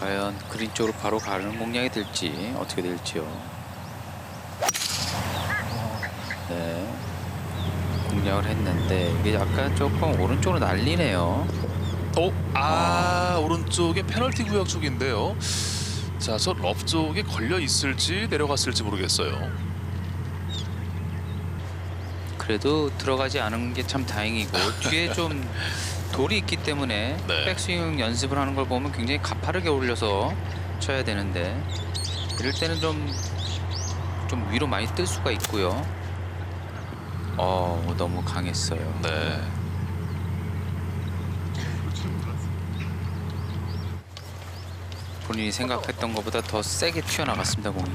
과연 그린 쪽으로 바로 가는 공략이 될지 어떻게 될지요. 네. 공략을 했는데 이게 약간 조금 오른쪽으로 날리네요. 어? 아, 오른쪽에 페널티 구역 쪽인데요. 자, 저 럽 쪽에 걸려 있을지 내려갔을지 모르겠어요. 그래도 들어가지 않은 게 참 다행이고 뒤에 좀 돌이 있기 때문에 네. 백스윙 연습을 하는 걸 보면 굉장히 가파르게 올려서 쳐야 되는데 이럴 때는 좀, 좀 위로 많이 뜰 수가 있고요. 어 너무 강했어요. 네. 본인이 생각했던 것보다 더 세게 튀어나갔습니다 공이.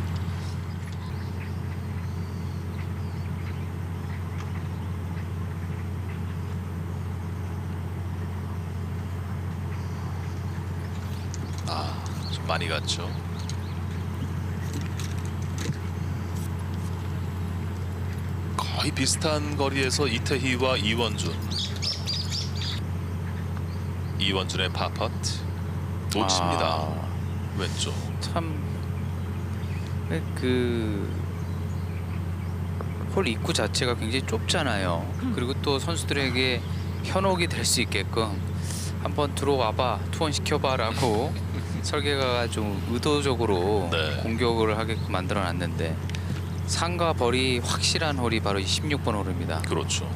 아, 좀 많이 갔죠. 거의 비슷한 거리에서 이태희와 이원준. 이원준의 파퍼트 놓칩니다. 아, 왼쪽. 참그홀 입구 자체가 굉장히 좁잖아요. 그리고 또 선수들에게 현혹이 될 수 있게끔 한번 들어와봐 투원 시켜봐라고 설계가가 좀 의도적으로 네. 공격을 하게끔 만들어놨는데 상과 벌이 확실한 홀이 바로 이 16번 홀입니다. 그렇죠.